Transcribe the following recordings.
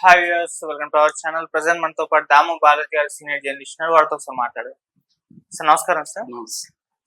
Hi welcome to our channel present మనతో పాటు దాము బాలాజీ గారు సీనియర్ జర్నలిస్ట్ వారితో ఒకసారి మాట్లాడు. సార్ నమస్కారం సార్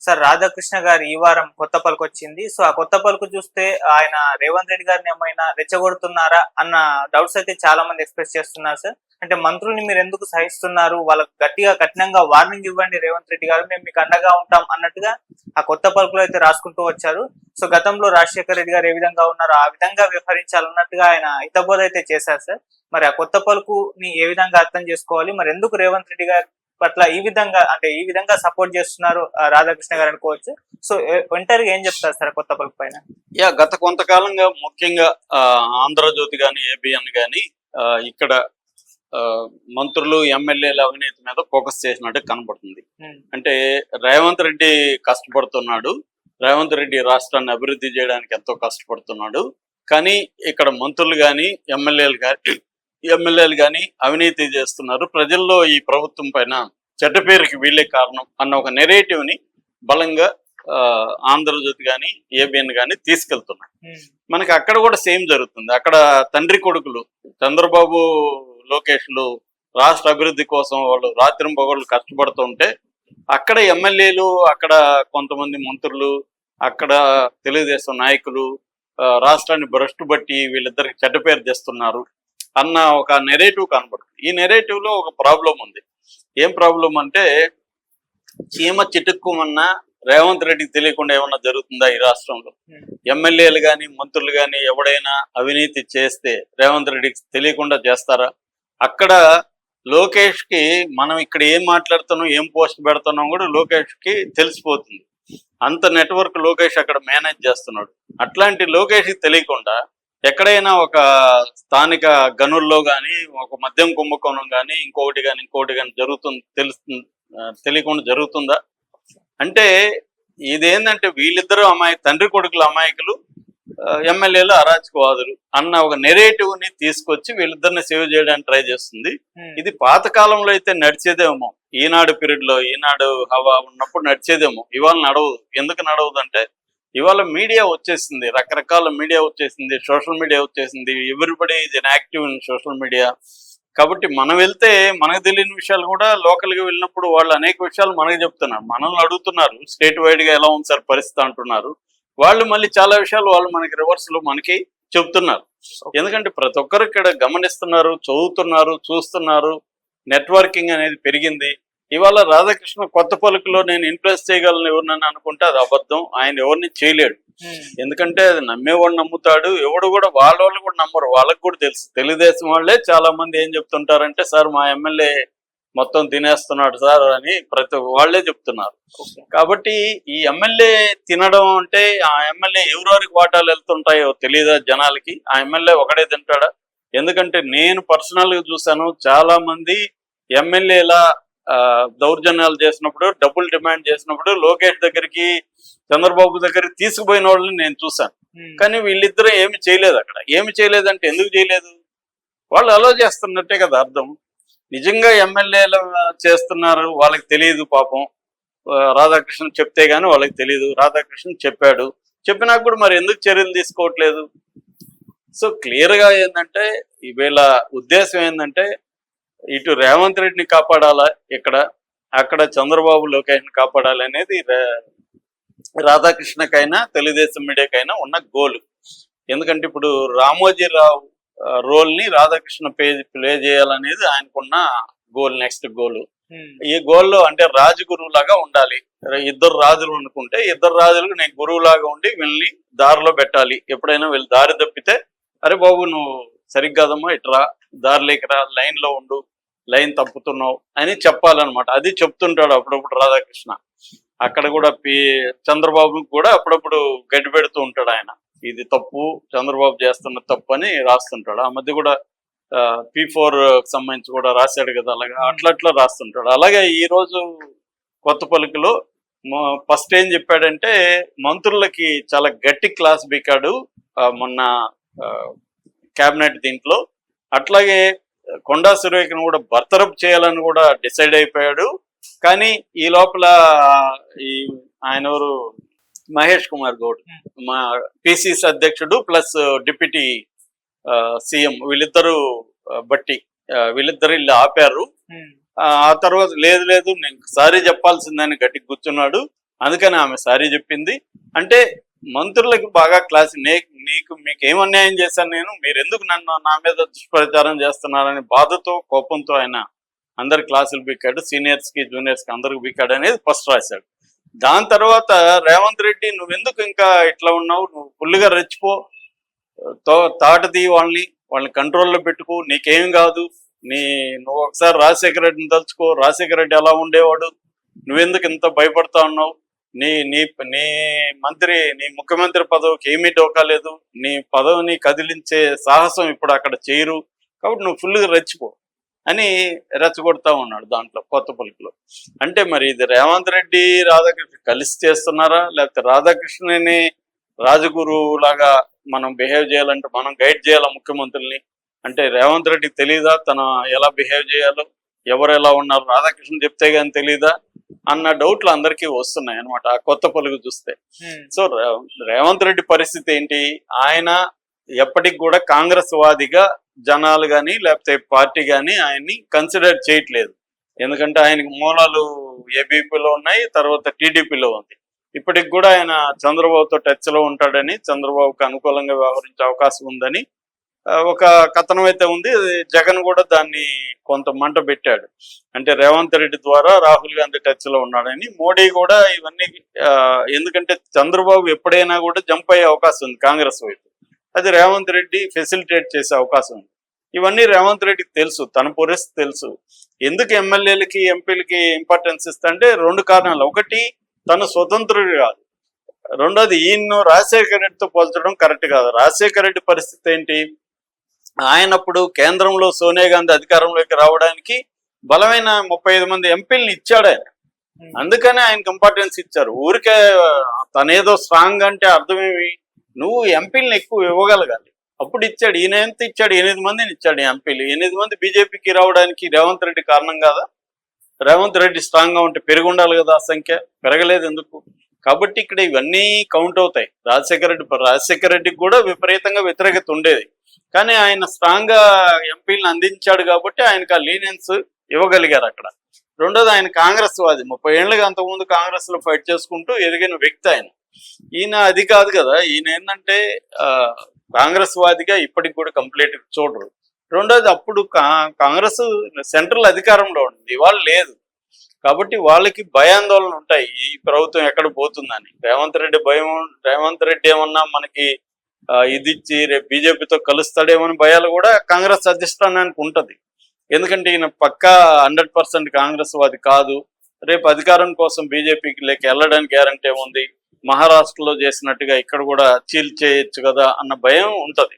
సార్ రాధాకృష్ణ గారు ఈ వారం కొత్త పలుకు వచ్చింది. సో ఆ కొత్త పలుకు చూస్తే ఆయన రేవంత్ రెడ్డి గారిని ఏమైనా రెచ్చగొడుతున్నారా అన్న డౌట్స్ అయితే చాలా మంది ఎక్స్ప్రెస్ చేస్తున్నారు సార్ అంటే మంత్రుల్ని మీరు ఎందుకు సహిస్తున్నారు? వాళ్ళకి గట్టిగా కఠినంగా వార్నింగ్ ఇవ్వండి రేవంత్ రెడ్డి గారు. మేము మీకు అండగా ఉంటాం అన్నట్టుగా ఆ కొత్త పలుకులు అయితే రాసుకుంటూ వచ్చారు. సో గతంలో రాజశేఖర రెడ్డి గారు ఏ విధంగా ఉన్నారో ఆ విధంగా వ్యవహరించాలన్నట్టుగా ఆయన హితబోధ అయితే చేశారు సార్. మరి ఆ కొత్త పలుకుని ఏ విధంగా అర్థం చేసుకోవాలి? మరి ఎందుకు రేవంత్ రెడ్డి గారి పట్ల ఈ విధంగా అంటే ఈ విధంగా సపోర్ట్ చేస్తున్నారు రాధాకృష్ణ గారు అనుకోవచ్చు. సో ఒంటరిగా ఏం చెప్తారు సార్ ఆ కొత్త పలుకు పైన? యా గత కొంతకాలంగా ముఖ్యంగా ఆ, ఆంధ్రజ్యోతి కానీ ఏబిఎన్ కానీ ఇక్కడ మంత్రులు ఎమ్మెల్యేల అవినీతి మీద ఫోకస్ చేసినట్టు కనబడుతుంది. అంటే రేవంత్ రెడ్డి కష్టపడుతున్నాడు. రేవంత్ రెడ్డి రాష్ట్రాన్ని అభివృద్ధి చేయడానికి ఎంతో కష్టపడుతున్నాడు. కానీ ఇక్కడ మంత్రులు కానీ ఎమ్మెల్యేలు కానీ ఎమ్మెల్యేలు కానీ అవినీతి చేస్తున్నారు. ప్రజల్లో ఈ ప్రభుత్వం పైన చెడ్డ పేరుకి వీళ్ళే కారణం అన్న ఒక నెరేటివ్ని బలంగా ఆంధ్రజ్యోతి కానీ ఏబిఎన్ కానీ తీసుకెళ్తున్నారు. ఉమ్, మనకి అక్కడ కూడా సేమ్ జరుగుతుంది. అక్కడ తండ్రి కొడుకులు చంద్రబాబు లోకేష్లు రాష్ట్ర అభివృద్ధి కోసం వాళ్ళు రాత్రి పగళ్ళు కష్టపడుతుంటే అక్కడ ఎమ్మెల్యేలు అక్కడ కొంతమంది మంత్రులు అక్కడ తెలుగుదేశం నాయకులు రాష్ట్రాన్ని భ్రష్టు బట్టి వీళ్ళిద్దరికి చెడ్డ పేరు తెస్తున్నారు అన్న ఒక నెరేటివ్ కనబడుతుంది. ఈ నెరేటివ్లో ఒక ప్రాబ్లం ఉంది. ఏం ప్రాబ్లం అంటే చీమ చిటుక్కుమన్నా రేవంత్ రెడ్డికి తెలియకుండా ఏమన్నా జరుగుతుందా ఈ రాష్ట్రంలో? ఉమ్, ఎమ్మెల్యేలు కానీ మంత్రులు కానీ ఎవడైనా అవినీతి చేస్తే రేవంత్ రెడ్డికి తెలియకుండా చేస్తారా? అక్కడ లోకేష్కి మనం ఇక్కడ ఏం మాట్లాడుతున్నాం ఏం పోస్ట్ పెడుతున్నాం కూడా లోకేష్కి తెలిసిపోతుంది. అంత నెట్వర్క్ లోకేష్ అక్కడ మేనేజ్ చేస్తున్నాడు. అట్లాంటి లోకేష్కి తెలియకుండా ఎక్కడైనా ఒక స్థానిక గనుల్లో కానీ ఒక మద్యం కుంభకోణం కానీ ఇంకొకటి కానీ ఇంకొకటి కానీ జరుగుతుంది తెలుస్తుంది తెలియకుండా జరుగుతుందా? అంటే ఇదేంటంటే వీళ్ళిద్దరూ అమాయి తండ్రి కొడుకుల అమాయకులు ఎమ్మెల్యేలు అరాచకవాదులు అన్న ఒక నెరేటివ్ని తీసుకొచ్చి వీళ్ళిద్దరిని సేవ్ చేయడానికి ట్రై చేస్తుంది. ఉమ్, ఇది పాత కాలంలో అయితే నడిచేదేమో. ఈనాడు పీరియడ్లో ఈనాడు హవా ఉన్నప్పుడు నడిచేదేమో. ఇవాళ నడవదు. ఎందుకు నడవదు అంటే ఇవాళ మీడియా వచ్చేసింది. రకరకాల మీడియా వచ్చేసింది. సోషల్ మీడియా వచ్చేసింది. ఎవ్రీబడి ఇది యాక్టివ్ ఇన్ సోషల్ మీడియా. కాబట్టి మనం వెళ్తే మనకు తెలియని విషయాలు కూడా లోకల్గా వెళ్ళినప్పుడు వాళ్ళు అనేక విషయాలు మనకు చెప్తున్నారు. మనల్ని అడుగుతున్నారు. స్టేట్ వైడ్గా ఎలా ఉంది సార్ పరిస్థితి అంటున్నారు. వాళ్ళు మళ్ళీ చాలా విషయాలు వాళ్ళు మనకి రివర్స్లో మనకి చెప్తున్నారు ఎందుకంటే ప్రతి ఒక్కరు ఇక్కడ గమనిస్తున్నారు చదువుతున్నారు చూస్తున్నారు. నెట్వర్కింగ్ అనేది పెరిగింది. ఇవాళ రాధాకృష్ణ కొత్త పలుకులో నేను ఇన్ఫ్లుయెన్స్ చేయగలను ఎవరినని అనుకుంటే అది అబద్ధం. ఆయన ఎవరిని చేయలేడు. ఉమ్, ఎందుకంటే అది నమ్మేవాడు నమ్ముతాడు. ఎవడు కూడా వాళ్ళ వాళ్ళు కూడా నమ్మరు. వాళ్ళకి కూడా తెలుసు. తెలుగుదేశం వాళ్ళే చాలా మంది ఏం చెప్తుంటారంటే సార్ మా ఎమ్మెల్యే మొత్తం తినేస్తున్నాడు సార్ అని ప్రతి వాళ్ళే చెప్తున్నారు. కాబట్టి ఈ ఎమ్మెల్యే తినడం అంటే ఆ ఎమ్మెల్యే ఎవరెవరికి వాటాలు వెళ్తుంటాయో తెలియదా జనాలకి? ఆ ఎమ్మెల్యే ఒకడే తింటాడా? ఎందుకంటే నేను పర్సనల్గా చూసాను చాలా మంది ఎమ్మెల్యేల దౌర్జన్యాలు చేసినప్పుడు డబ్బులు డిమాండ్ చేసినప్పుడు లోకేష్ దగ్గరికి చంద్రబాబు దగ్గరికి తీసుకుపోయిన వాళ్ళని నేను చూసాను ఉమ్, కానీ వీళ్ళిద్దరూ ఏమి చేయలేదు అక్కడ. ఏమి చేయలేదంటే ఎందుకు చేయలేదు? వాళ్ళు అలో చేస్తున్నట్టే కదా అర్థం. నిజంగా ఎమ్మెల్యేలు చేస్తున్నారు వాళ్ళకి తెలియదు పాపం. రాధాకృష్ణ చెప్తే గానీ వాళ్ళకి తెలియదు రాధాకృష్ణ చెప్పాడు. చెప్పినా కూడా మరి ఎందుకు చర్యలు తీసుకోవట్లేదు? సో క్లియర్గా ఏంటంటే వీళ్ళ ఉద్దేశం ఏంటంటే ఇటు రేవంత్ రెడ్డిని కాపాడాలా ఇక్కడ? అక్కడ చంద్రబాబు లోకేష్ని కాపాడాలి అనేది రాధాకృష్ణకైనా తెలుగుదేశం మీడియాకైనా ఉన్న గోల్ ఎందుకంటే ఇప్పుడు రామోజీరావు రోల్ని రాధాకృష్ణ పే ప్లే చేయాలనేది ఆయనకున్న గోల్ నెక్స్ట్ గోల్. ఈ గోల్లో అంటే రాజగురువు లాగా ఉండాలి. ఇద్దరు రాజులు అనుకుంటే ఇద్దరు రాజులకు నేను గురువు లాగా ఉండి వీళ్ళని దారిలో పెట్టాలి. ఎప్పుడైనా వీళ్ళు దారి తప్పితే అరే బాబు నువ్వు సరిగ్గాదమ్మా ఇట్రా దారిలోకి రా లైన్లో ఉండు లైన్ తప్పుతున్నావు అని చెప్పాలన్నమాట. అది చెప్తుంటాడు అప్పుడప్పుడు రాధాకృష్ణ. అక్కడ కూడా పి చంద్రబాబు కూడా అప్పుడప్పుడు గడ్డి పెడుతూ ఉంటాడు ఆయన. ఇది తప్పు చంద్రబాబు చేస్తున్న తప్పు అని రాస్తుంటాడు. ఆ మధ్య కూడా పి ఫోర్ సంబంధించి కూడా రాశాడు కదా అలాగా అట్లా అట్లా రాస్తుంటాడు. అలాగే ఈ రోజు కొత్త పలుకులో ఫస్ట్ ఏం చెప్పాడంటే మంత్రులకి చాలా గట్టి క్లాస్ బీకాడు ఆ, మొన్న కేబినెట్ దీంట్లో. అట్లాగే కొండా సురేఖను కూడా బర్తరఫ్ చేయాలని కూడా డిసైడ్ అయిపోయాడు. కానీ ఈ లోపల ఈ ఆయన ఎవరు? మహేష్ కుమార్ గౌడ్. మా పిసిసి అధ్యక్షుడు ప్లస్ డిప్యూటీ సీఎం వీళ్ళిద్దరూ బట్టి వీళ్ళిద్దరు ఇల్లు ఆపారు. ఆ తర్వాత లేదు లేదు నేను సారీ చెప్పాల్సిందని గట్టి కూర్చున్నాడు. అందుకని ఆమె సారీ చెప్పింది. అంటే మంత్రులకు బాగా క్లాస్ నే నీకు మీకు ఏం అన్యాయం చేశాను నేను? మీరు ఎందుకు నన్ను నా మీద దుష్ప్రచారం చేస్తున్నారని బాధతో కోపంతో ఆయన అందరు క్లాసులు పీకాడు సీనియర్స్కి జూనియర్స్కి అందరికి పీకాడు అనేది ఫస్ట్ రాశాడు. దాని తర్వాత రేవంత్ రెడ్డి నువ్వెందుకు ఇంకా ఇట్లా ఉన్నావు? నువ్వు ఫుల్గా రెచ్చిపో. తో- తాటది వాళ్ళని. వాళ్ళని కంట్రోల్లో పెట్టుకో. నీకేం కాదు. నీ నువ్వు ఒకసారి రాజశేఖర రెడ్డిని తలుచుకో. రాజశేఖర రెడ్డి ఎలా ఉండేవాడు? నువ్వెందుకు ఇంత భయపడతా ఉన్నావు? నీ నీ నీ మంత్రి నీ ముఖ్యమంత్రి పదవికి ఏమీ డోకా లేదు. నీ పదవిని కదిలించే సాహసం ఇప్పుడు అక్కడ చేయరు. కాబట్టి నువ్వు ఫుల్గా రెచ్చిపో. అని రెచ్చగొడతా ఉన్నాడు దాంట్లో కొత్త పలుకులో అంటే మరి ఇది రేవంత్ రెడ్డి రాధాకృష్ణ కలిసి చేస్తున్నారా? లేకపోతే రాధాకృష్ణని రాజగురు లాగా మనం బిహేవ్ చేయాలంటే మనం గైడ్ చేయాలా ముఖ్యమంత్రుల్ని? అంటే రేవంత్ రెడ్డికి తెలీదా? తన ఎలా బిహేవ్ చేయాలో? ఎవరు ఎలా ఉన్నారు? రాధాకృష్ణ చెప్తే గానీ తెలీదా? అన్న డౌట్లు అందరికీ వస్తున్నాయి అనమాట ఆ కొత్త పలుకు చూస్తే. సో రేవంత్ రెడ్డి పరిస్థితి ఏంటి? ఆయన ఎప్పటికి కూడా కాంగ్రెస్ వాదిగా జనాలు కానీ లేకపోతే పార్టీ కానీ ఆయన్ని కన్సిడర్ చేయట్లేదు. ఎందుకంటే ఆయనకి మూలాలు ఏబీపీలో ఉన్నాయి తర్వాత టీడీపీలో ఉంది. ఇప్పటికి కూడా ఆయన చంద్రబాబుతో టచ్లో ఉంటాడని చంద్రబాబుకి అనుకూలంగా వ్యవహరించే అవకాశం ఉందని ఒక కథనం అయితే ఉంది. జగన్ కూడా దాన్ని కొంత మంట పెట్టాడు. అంటే రేవంత్ రెడ్డి ద్వారా రాహుల్ గాంధీ టచ్లో ఉన్నాడని మోడీ కూడా ఇవన్నీ ఆ, ఎందుకంటే చంద్రబాబు ఎప్పుడైనా కూడా జంప్ అయ్యే అవకాశం ఉంది కాంగ్రెస్ వైపు. అది రేవంత్ రెడ్డి ఫెసిలిటేట్ చేసే అవకాశం ఉంది. ఇవన్నీ రేవంత్ రెడ్డికి తెలుసు తన పరిస్థితి తెలుసు. ఎందుకు ఎమ్మెల్యేలకి ఎంపీలకి ఇంపార్టెన్స్ ఇస్తంటే రెండు కారణాలు. ఒకటి తను స్వతంత్రుడు కాదు. రెండోది ఈయన్ను రాజశేఖర రెడ్డితో పోల్చడం కరెక్ట్ కాదు. రాజశేఖర రెడ్డి పరిస్థితి ఏంటి? ఆయన అప్పుడు కేంద్రంలో సోనియా గాంధీ అధికారంలోకి రావడానికి బలమైన ముప్పై ఐదు మంది ఎంపీలను ఇచ్చాడు ఆయన. అందుకనే ఆయనకి ఇంపార్టెన్స్ ఇచ్చారు. ఊరికే తనేదో స్ట్రాంగ్ అంటే అర్థమేమి? నువ్వు ఎంపీలను ఎక్కువ ఇవ్వగలగాలి. అప్పుడు ఇచ్చాడు ఈయన ఎంత ఇచ్చాడు? ఎనిమిది మందిని ఇచ్చాడు ఎంపీలు. ఎనిమిది మంది బీజేపీకి రావడానికి రేవంత్ రెడ్డి కారణం కాదా? రేవంత్ రెడ్డి స్ట్రాంగ్గా ఉంటే పెరిగి ఉండాలి కదా ఆ సంఖ్య? పెరగలేదు ఎందుకు? కాబట్టి ఇక్కడ ఇవన్నీ కౌంట్ అవుతాయి. రాజశేఖర రెడ్డి రాజశేఖర రెడ్డికి కూడా విపరీతంగా వ్యతిరేకత ఉండేది. కానీ ఆయన స్ట్రాంగ్గా ఎంపీలను అందించాడు కాబట్టి ఆయనకు ఆ లీనియన్స్ ఇవ్వగలిగారు అక్కడ. రెండోది ఆయన కాంగ్రెస్ వాది. ముప్పై ఏళ్ళుగా అంతకుముందు కాంగ్రెస్లో ఫైట్ చేసుకుంటూ ఎదిగిన వ్యక్తి ఆయన. ఈయన అది కాదు కదా ఈయన ఏంటంటే కాంగ్రెస్ వాదిగా ఇప్పటికి కూడా కంప్లీట్ చూడరు. రెండోది అప్పుడు కాంగ్రెస్ సెంట్రల్ అధికారంలో ఉంది వాళ్ళు లేదు. కాబట్టి వాళ్ళకి భయాందోళన ఉంటాయి ఈ ప్రభుత్వం ఎక్కడ పోతుందని. రేవంత్ రెడ్డి భయం రేవంత్ రెడ్డి ఏమన్నా మనకి ఇది ఇచ్చి రేపు బీజేపీతో కలుస్తాడేమని భయాలు కూడా కాంగ్రెస్ అధిష్టానానికి ఉంటది. ఎందుకంటే ఈయన పక్కా హండ్రెడ్ పర్సెంట్ కాంగ్రెస్ వాది కాదు. రేపు అధికారం కోసం బీజేపీకి లేక వెళ్ళడానికి గ్యారంటీ ఏముంది? మహారాష్ట్రలో చేసినట్టుగా ఇక్కడ కూడా చీల్ చేయొచ్చు కదా అన్న భయం ఉంటది.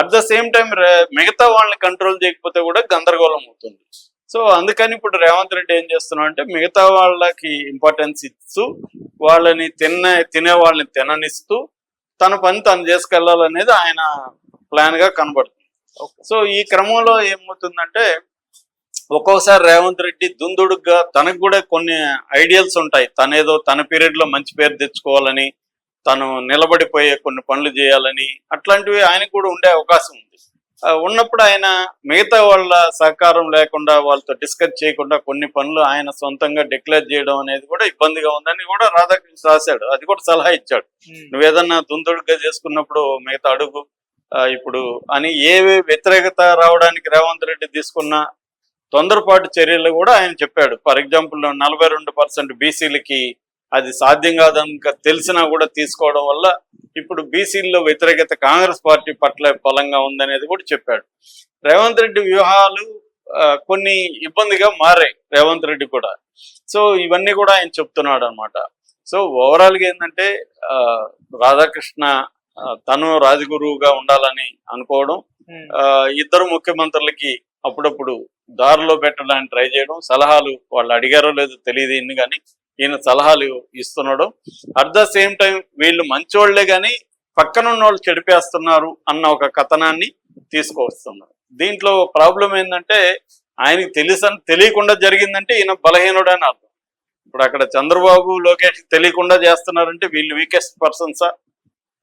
అట్ ద సేమ్ టైం మిగతా వాళ్ళని కంట్రోల్ చేయకపోతే కూడా గందరగోళం అవుతుంది. సో అందుకని ఇప్పుడు రేవంత్ రెడ్డి ఏం చేస్తున్నాడు అంటే మిగతా వాళ్ళకి ఇంపార్టెన్స్ ఇస్తూ వాళ్ళని తిన్న తినే వాళ్ళని తిననిస్తూ తన పని తను చేసుకెళ్ళాలనేది ఆయన ప్లాన్గా కనబడుతుంది. సో ఈ క్రమంలో ఏమవుతుందంటే ఒక్కోసారి రేవంత్ రెడ్డి దుందుడుగ్గా తనకు కూడా కొన్ని ఐడియల్స్ ఉంటాయి. తనేదో తన పీరియడ్లో మంచి పేరు తెచ్చుకోవాలని తను నిలబడిపోయే కొన్ని పనులు చేయాలని అట్లాంటివి ఆయనకు కూడా ఉండే అవకాశం ఉంది. ఉన్నప్పుడు ఆయన మిగతా వాళ్ళ సహకారం లేకుండా వాళ్ళతో డిస్కస్ చేయకుండా కొన్ని పనులు ఆయన సొంతంగా డిక్లేర్ చేయడం అనేది కూడా ఇబ్బందిగా ఉందని కూడా రాధాకృష్ణ రాశాడు. అది కూడా సలహా ఇచ్చాడు. ఉమ్, నువ్వు ఏదన్నా దుందుడుగా చేసుకున్నప్పుడు మిగతా అడుగు ఇప్పుడు అని ఏ వ్యతిరేకత రావడానికి రేవంత్ రెడ్డి తీసుకున్న తొందరపాటు చర్యలు కూడా ఆయన చెప్పాడు. ఫర్ ఎగ్జాంపుల్ నలభై రెండు పర్సెంట్ బీసీలకి అది సాధ్యం కాదని తెలిసినా కూడా తీసుకోవడం వల్ల ఇప్పుడు బీసీల్లో వ్యతిరేకత కాంగ్రెస్ పార్టీ పట్ల బలంగా ఉందనేది కూడా చెప్పాడు. రేవంత్ రెడ్డి వ్యూహాలు కొన్ని ఇబ్బందిగా మారాయి రేవంత్ రెడ్డి కూడా. సో ఇవన్నీ కూడా ఆయన చెప్తున్నాడు అనమాట సో ఓవరాల్గా ఏంటంటే రాధాకృష్ణ తను రాజగురువుగా ఉండాలని అనుకోవడం ఆ, ఇద్దరు ముఖ్యమంత్రులకి అప్పుడప్పుడు దారిలో పెట్టడానికి ట్రై చేయడం సలహాలు వాళ్ళు అడిగారో లేదో తెలియదు ఇన్ని కానీ ఈయన సలహాలు ఇస్తున్నాడు. అట్ ద సేమ్ టైం వీళ్ళు మంచోళ్ళే కానీ పక్కనున్న వాళ్ళు చెడిపేస్తున్నారు అన్న ఒక కథనాన్ని తీసుకువస్తున్నారు. దీంట్లో ప్రాబ్లం ఏంటంటే ఆయనకి తెలుసని తెలియకుండా జరిగిందంటే ఈయన బలహీనుడు అని అర్థం. ఇప్పుడు అక్కడ చంద్రబాబు లోకేష్ తెలియకుండా చేస్తున్నారంటే వీళ్ళు వీకెస్ట్ పర్సన్సా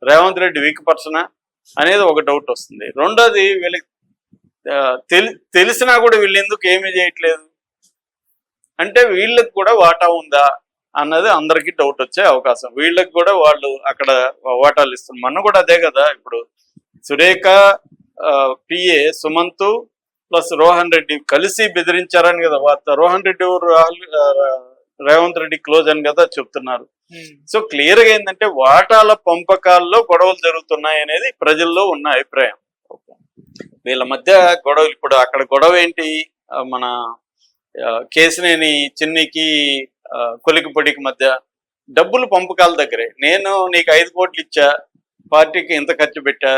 రేవంత్ రెడ్డి వీక్ పర్సనా అనేది ఒక డౌట్ వస్తుంది. రెండోది వీళ్ళకి తెలిసినా కూడా వీళ్ళు ఎందుకు ఏమీ చేయట్లేదు? అంటే వీళ్ళకి కూడా వాటా ఉందా అన్నది అందరికీ డౌట్ వచ్చే అవకాశం. వీళ్ళకి కూడా వాళ్ళు అక్కడ వాటాలు ఇస్తున్నారు. మొన్న కూడా అదే కదా ఇప్పుడు సురేఖ పిఏ సుమంత్ ప్లస్ రోహన్ రెడ్డి కలిసి బెదిరించారని కదా వార్త. రోహన్ రెడ్డి రాహుల్ రేవంత్ రెడ్డి క్లోజ్ అని కదా చెప్తున్నారు. సో క్లియర్గా ఏంటంటే వాటాల పంపకాల్లో గొడవలు జరుగుతున్నాయి అనేది ప్రజల్లో ఉన్న అభిప్రాయం. వీళ్ళ మధ్య గొడవలు ఇప్పుడు అక్కడ గొడవ ఏంటి? మన కేసునేని కేసినేని చిన్నికి కొలికిపొడికి మధ్య డబ్బులు పంపకాల దగ్గరే. నేను నీకు ఐదు కోట్లు ఇచ్చా పార్టీకి ఇంత ఖర్చు పెట్టా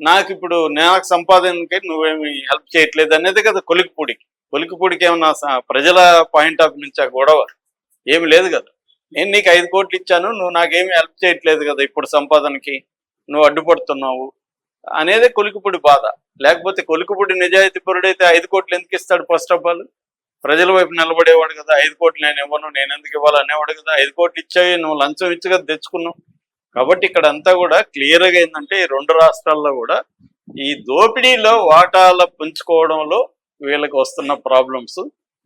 నాకు ఇప్పుడు నాకు సంపాదనకి నువ్వేమి హెల్ప్ చేయట్లేదు అనేది కదా కొలికిపూడికి. కొలికిపూడికి ఏమన్నా ప్రజల పాయింట్ ఆఫ్ నుంచి ఆ గొడవ? ఏమి లేదు కదా. నేను నీకు ఐదు కోట్లు ఇచ్చాను నువ్వు నాకేమి హెల్ప్ చేయట్లేదు కదా ఇప్పుడు సంపాదనకి నువ్వు అడ్డుపడుతున్నావు అనేది కొలికిపూడి బాధ. లేకపోతే కొలుకుపూడి నిజాయితీ పరుడైతే ఐదు కోట్లు ఎందుకు ఇస్తాడు ఫస్ట్ ఆఫ్ ఆల్ ప్రజల వైపు నిలబడేవాడు కదా ఐదు కోట్లు నేను ఇవ్వను నేను ఎందుకు ఇవ్వాలి అనేవాడు కదా ఐదు కోట్లు ఇచ్చాయి నువ్వు లంచం ఇచ్చి కదా తెచ్చుకున్నావు. కాబట్టి ఇక్కడ అంతా కూడా క్లియర్గా ఏంటంటే ఈ రెండు రాష్ట్రాల్లో కూడా ఈ దోపిడీలో వాటాల పుంజుకోవడంలో వీళ్ళకి వస్తున్న ప్రాబ్లమ్స్